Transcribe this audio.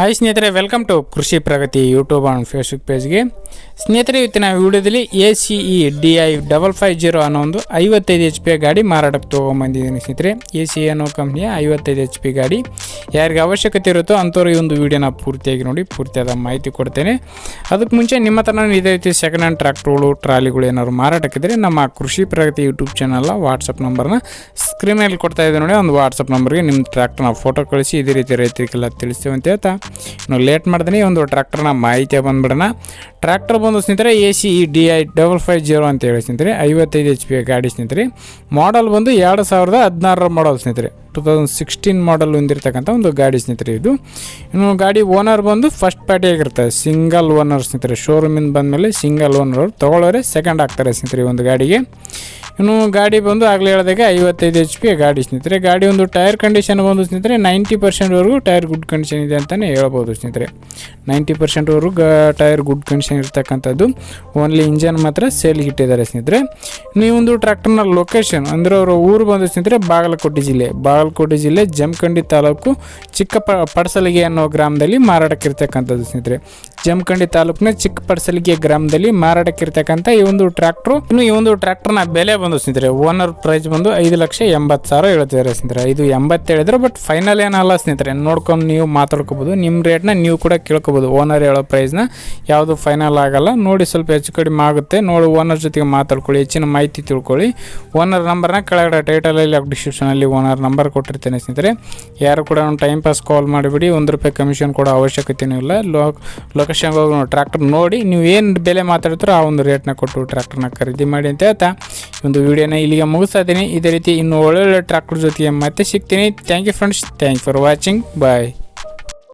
Hi ಸ್ನೇಹಿತರೆ welcome to Krishi Pragati YouTube and Facebook ಪೇಜ್ಗೆ ಸ್ನೇಹಿತರೆ, ಇವತ್ತಿನ ವಿಡಿಯೋದಲ್ಲಿ A C E D I double five zero ಅನ್ನೋ ಒಂದು ಐವತ್ತೈದು ಎಚ್ ಪಿ ಗಾಡಿ ಮಾರಾಟಕ್ಕೆ ತೊಗೊಂಬಂದಿದ್ದೀನಿ ಸ್ನೇಹಿತರೆ. ಎ ಸಿ ಅನ್ನೋ ಕಂಪ್ನಿಯ ಐವತ್ತೈದು ಎಚ್ ಪಿ ಗಾಡಿ. ಯಾರಿಗೆ ಅವಶ್ಯಕತೆ ಇರುತ್ತೋ ಅಂಥವ್ರು ಈ ಒಂದು ವಿಡಿಯೋನ ಪೂರ್ತಿಯಾಗಿ ನೋಡಿ, ಪೂರ್ತಿಯಾದ ಮಾಹಿತಿ ಕೊಡ್ತೇನೆ. ಅದಕ್ಕೆ ಮುಂಚೆ ನಿಮ್ಮ ಹತ್ರ ಇದೇ ರೀತಿ ಸೆಕೆಂಡ್ ಹ್ಯಾಂಡ್ ಟ್ರ್ಯಾಕ್ಟ್ರುಗಳು ಟ್ರಾಲಿಗಳು ಏನಾದ್ರು ಮಾರಾಟಕ್ಕಿದ್ರೆ ನಮ್ಮ ಕೃಷಿ ಪ್ರಗತಿ ಯೂಟ್ಯೂಬ್ ಚಾನಲ್ಲ ವಾಟ್ಸಪ್ ನಂಬರ್ನ ಸ್ಕ್ರೀನಲ್ಲಿ ಕೊಡ್ತಾ ಇದ್ದೆ ನೋಡಿ, ಒಂದು ವಾಟ್ಸಪ್ ನಂಬರ್ಗೆ ನಿಮ್ಮ ಟ್ರ್ಯಾಕ್ಟರ್ನ ಫೋಟೋ ಕಳಿಸಿ, ಇದೇ ರೀತಿ ರೈತರಿಗೆಲ್ಲ ತಿಳಿಸ್ತೇವೆ ಅಂತ ಹೇಳ್ತಾ. ಇನ್ನು ಲೇಟ್ ಮಾಡ್ತೀನಿ ಒಂದು ಟ್ರ್ಯಾಕ್ಟರ್ನ ಮಾಹಿತಿ ಬಂದ್ಬಿಡೋಣ. ಟ್ರ್ಯಾಕ್ಟರ್ ಬಂದು ಸ್ನೇಹಿತರೆ, A C E D I double five zero ಅಂತ ಹೇಳಿ ಸ್ನೇಹಿತರೆ, ಐವತ್ತೈದು ಎಚ್ ಪಿ ಗಾಡಿ ಸ್ನೇಹಿತರೆ. ಮಾಡಲ್ ಬಂದು ಎರಡು ಸಾವಿರದ ಹದಿನಾರರ ಮಾಡಲ್ ಸ್ನೇಹಿತರೆ. ಟೂ ತೌಸಂಡ್ ಸಿಕ್ಸ್ಟೀನ್ ಮಾಡಲ್ ಹೊಂದಿರತಕ್ಕಂಥ ಒಂದು ಗಾಡಿ ಸ್ನೇಹಿತರೆ ಇದು. ಇನ್ನು ಗಾಡಿ ಓನರ್ ಬಂದು ಫಸ್ಟ್ ಪಾರ್ಟಿ ಆಗಿರ್ತದೆ ಸಿಂಗಲ್ ಓನರ್ ಸ್ನೇಹಿತರೆ. ಶೋರೂಮಿಂದ ಬಂದಮೇಲೆ ಸಿಂಗಲ್ ಓನರ್ ತೊಗೊಳ್ಳೋರೆ ಸೆಕೆಂಡ್ ಆಗ್ತಾರೆ ಸ್ನೇಹಿತರೆ ಒಂದು ಗಾಡಿಗೆ. ಇನ್ನು ಗಾಡಿ ಬಂದು ಆಗಲೇ ಹೇಳಿದಾಗ ಐವತ್ತೈದು ಎಚ್ ಪಿ ಗಾಡಿ ಸ್ನೇಹಿತರೆ. ಗಾಡಿ ಒಂದು ಟೈರ್ ಕಂಡೀಷನ್ ಬಂದು ಸ್ನೇಹಿತರೆ ನೈಂಟಿ ಪರ್ಸೆಂಟ್ವರೆಗೂ ಟೈರ್ ಗುಡ್ ಕಂಡೀಷನ್ ಇದೆ ಅಂತಲೇ ಹೇಳ್ಬೋದು ಸ್ನೇಹಿತರೆ. ನೈಂಟಿ ಪರ್ಸೆಂಟ್ವರೆಗೂ ಟೈರ್ ಗುಡ್ ಕಂಡೀಷನ್ ಇರ್ತಕ್ಕಂಥದ್ದು. ಓನ್ಲಿ ಇಂಜನ್ ಮಾತ್ರ ಸೇಲ್ಗೆ ಇಟ್ಟಿದ್ದಾರೆ ಸ್ನೇಹಿತರೆ. ನೀವು ಒಂದು ಟ್ರ್ಯಾಕ್ಟರ್ನ ಲೊಕೇಶನ್ ಅಂದರೆ ಅವರು ಊರು ಬಂದು ಸ್ನೇಹಿತರೆ ಬಾಗಲಕೋಟೆ ಜಿಲ್ಲೆ. ಬಾಗಲಕೋಟೆ ಜಿಲ್ಲೆ ಜಮಖಂಡಿ ತಾಲೂಕು ಚಿಕ್ಕ ಪಡಸಲಿಗೆ ಅನ್ನೋ ಗ್ರಾಮದಲ್ಲಿ ಮಾರಾಟಕ್ಕಿರ್ತಕ್ಕಂಥದ್ದು ಸ್ನೇಹಿತರೆ. ಜಮಖಂಡಿ ತಾಲೂಕಿನ ಚಿಕ್ಕ ಪಡಸಲಿಗೆ ಗ್ರಾಮದಲ್ಲಿ ಮಾರಾಟಕ್ಕಿರ್ತಕ್ಕಂಥ ಈ ಒಂದು ಟ್ರ್ಯಾಕ್ಟ್ರು. ಇನ್ನು ಈ ಒಂದು ಟ್ರ್ಯಾಕ್ಟರ್ನ ಬೆಲೆ ಬಂದು ಸ್ನೇಹಿತರೆ, ಓನರ್ ಪ್ರೈಸ್ ಬಂದು ಐದು ಲಕ್ಷ ಎಂಬತ್ತು ಸಾವಿರ ಹೇಳ್ತಿದ್ದಾರೆ ಸ್ನೇಹಿತರೆ. ಇದು ಎಂಬತ್ತು ಹೇಳಿದ್ರೆ ಬಟ್ ಫೈನಲ್ ಏನಲ್ಲ ಸ್ನೇಹಿತರೆ, ನೋಡ್ಕೊಂಡು ನೀವು ಮಾತಾಡ್ಕೋಬೋದು ನಿಮ್ಮ ರೇಟ್ನ ನೀವು ಕೂಡ ಕೇಳ್ಕೋಬಹುದು ಓನರ್ ಹೇಳೋ ಪ್ರೈಸ್ನ ಯಾವುದು ಫೈನಲ್ ಆಗಲ್ಲ. ನೋಡಿ ಸ್ವಲ್ಪ ಹೆಚ್ಚು ಕಡಿಮೆ ಆಗುತ್ತೆ. ನೋಡಿ ಓನರ್ ಜೊತೆಗೆ ಮಾತಾಡ್ಕೊಳ್ಳಿ, ಹೆಚ್ಚಿನ ಮಾಹಿತಿ ತಿಳ್ಕೊಳ್ಳಿ. ಓನರ್ ನಂಬರ್ನ ಕೆಳಗಡೆ ಟೈಟಲಲ್ಲಿ ಡಿಸ್ಕ್ರಿಪ್ಷನಲ್ಲಿ ಓನರ್ ನಂಬರ್ ಕೊಟ್ಟಿರ್ತೇನೆ ಸ್ನೇಹಿತರೆ. ಯಾರು ಕೂಡ ಟೈಮ್ ಪಾಸ್ ಕಾಲ್ ಮಾಡಿಬಿಡಿ, ಒಂದು ರೂಪಾಯಿ ಕಮಿಷನ್ ಕೊಡೋ ಅವಶ್ಯಕತೆಯೂ ಇಲ್ಲ. ಲೋ ಲೊಕೇಶನ್ಗೆ ಹೋಗಿ ಟ್ರ್ಯಾಕ್ಟರ್ ನೋಡಿ, ನೀವು ಏನು ಬೆಲೆ ಮಾತಾಡ್ತೀರೋ ಆ ಒಂದು ರೇಟ್ನ ಕೊಟ್ಟು ಟ್ರ್ಯಾಕ್ಟರ್ನ ಖರೀದಿ ಮಾಡಿ ಅಂತ ಹೇಳ್ತಾ ಒಂದು ವಿಡಿಯೋನ ಇಲ್ಲಿಗೆ ಮುಗಿಸ್ತಾ ಇದ್ದೀನಿ. ಇದೇ ರೀತಿ ಇನ್ನು ಒಳ್ಳೊಳ್ಳೆ ಟ್ರ್ಯಾಕ್ಟರ್ ಜೊತೆಗೆ ಮತ್ತೆ ಸಿಗ್ತೀನಿ. Thank you friends thank for watching bye